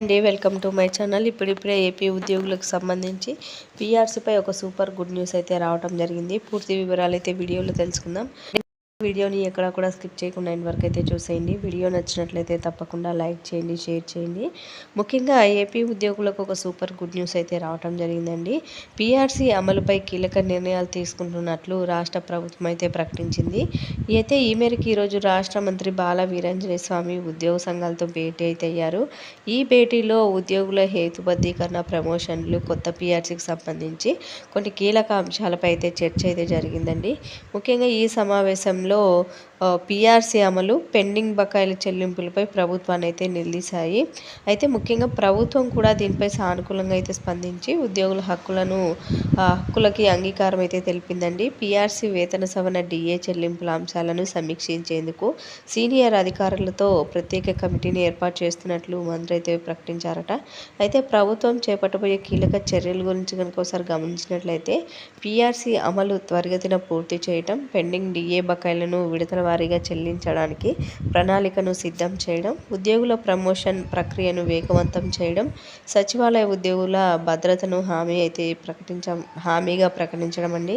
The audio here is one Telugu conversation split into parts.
అండి వెల్కమ్ టు మై ఛానల్. ఇప్పుడిప్పుడే ఏపీ ఉద్యోగులకు సంబంధించి పీఆర్సీపై ఒక సూపర్ గుడ్ న్యూస్ అయితే రావడం జరిగింది. పూర్తి వివరాలు అయితే వీడియోలో తెలుసుకుందాం. వీడియోని ఎక్కడ కూడా స్కిప్ చేయకుండా ఎండ్ వరకు అయితే చూసేయండి. వీడియో నచ్చినట్లయితే తప్పకుండా లైక్ చేయండి షేర్ చేయండి. ముఖ్యంగా ఏపీ ఉద్యోగులకు ఒక సూపర్ గుడ్ న్యూస్ అయితే రావటం జరిగిందండి. పీఆర్సీ అమలుపై కీలక నిర్ణయాలు తీసుకుంటున్నట్లు రాష్ట్ర ప్రభుత్వం అయితే ప్రకటించింది. అయితే ఈ మేరకు ఈరోజు రాష్ట్ర మంత్రి బాల వీరంజనే స్వామి ఉద్యోగ సంఘాలతో భేటీ అయితే అయ్యారు. ఈ భేటీలో ఉద్యోగుల హేతుబద్ధీకరణ ప్రమోషన్లు కొత్త పీఆర్సీకి సంబంధించి కొన్ని కీలక అంశాలపై అయితే చర్చ అయితే జరిగిందండి. ముఖ్యంగా ఈ సమావేశంలో లో పిఆర్సీ అమలు పెండింగ్ బకాయిల చెల్లింపులపై ప్రభుత్వాన్ని అయితే నిలదీశాయి అయితే ముఖ్యంగా ప్రభుత్వం కూడా దీనిపై సానుకూలంగా అయితే స్పందించి ఉద్యోగుల హక్కులను హక్కులకి అంగీకారం అయితే తెలిపిందండి. పిఆర్సీ వేతన సవరణ డిఏ చెల్లింపుల అంశాలను సమీక్షించేందుకు సీనియర్ అధికారులతో ప్రత్యేక కమిటీని ఏర్పాటు చేస్తున్నట్లు మంత్రి అయితే ప్రకటించారట. అయితే ప్రభుత్వం చేపట్టబోయే కీలక చర్యల గురించి కనుక ఒకసారి గమనించినట్లయితే పిఆర్సీ అమలు త్వరిగతిన పూర్తి చేయటం పెండింగ్ డిఏ బకాయిలను విడతల వారీగా చెల్లించడానికి ప్రణాళికను సిద్ధం చేయడం ఉద్యోగుల ప్రమోషన్ ప్రక్రియను వేగవంతం చేయడం సచివాలయ ఉద్యోగుల భద్రతను హామీ అయితే ప్రకటించ హామీగా ప్రకటించడం అండి.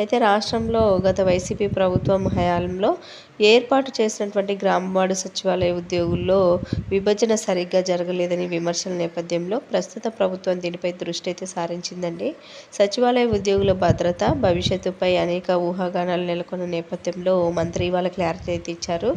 అయితే రాష్ట్రంలో గత వైసీపీ ప్రభుత్వం హయాంలో ఏర్పాటు చేసినటువంటి గ్రామవార్డు సచివాలయ ఉద్యోగుల్లో విభజన సరిగ్గా జరగలేదని విమర్శల నేపథ్యంలో ప్రస్తుత ప్రభుత్వం దీనిపై దృష్టి అయితే సారించిందండి. సచివాలయ ఉద్యోగుల భద్రత భవిష్యత్తుపై అనేక ఊహాగానాలు నెలకొన్న నేపథ్యంలో మంత్రి వాళ్ళ క్లారిటీ అయితే ఇచ్చారు.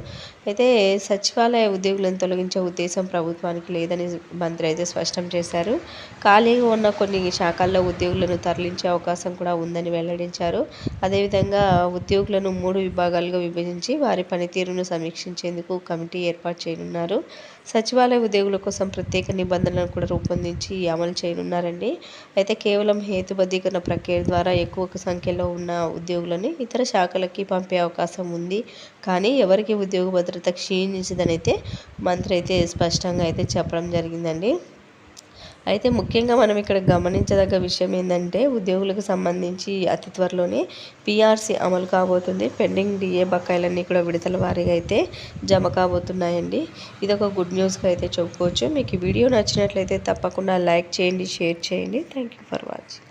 అయితే సచివాలయ ఉద్యోగులను తొలగించే ఉద్దేశం ప్రభుత్వానికి లేదని మంత్రి అయితే స్పష్టం చేశారు. ఖాళీగా ఉన్న కొన్ని శాఖల్లో ఉద్యోగులను తరలించే అవకాశం కూడా ఉందని వెల్లడించారు. అదేవిధంగా ఉద్యోగులను మూడు విభాగాలుగా విభజించి వారి పనితీరును సమీక్షించేందుకు కమిటీ ఏర్పాటు చేయనున్నారు. సచివాలయ ఉద్యోగుల కోసం ప్రత్యేక నిబంధనలను కూడా రూపొందించి అమలు చేయనున్నారండి. అయితే కేవలం హేతుబద్ధీకరణ ప్రక్రియ ద్వారా ఎక్కువ సంఖ్యలో ఉన్న ఉద్యోగులని ఇతర శాఖలకి పంపే అవకాశం అవకాశం ఉంది. కానీ ఎవరికి ఉద్యోగ భద్రత క్షీణించదనైతే అయితే మంత్రి అయితే స్పష్టంగా అయితే చెప్పడం జరిగిందండి. అయితే ముఖ్యంగా మనం ఇక్కడ గమనించదగ్గ విషయం ఏంటంటే ఉద్యోగులకు సంబంధించి అతి త్వరలోనే పీఆర్సీ అమలు కాబోతుంది. పెండింగ్ డిఏ బకాయిలన్నీ కూడా విడతల వారీగా అయితే జమ కాబోతున్నాయండి. ఇది ఒక గుడ్ న్యూస్గా అయితే చెప్పుకోవచ్చు. మీకు వీడియో నచ్చినట్లయితే తప్పకుండా లైక్ చేయండి షేర్ చేయండి. Thank you for watching.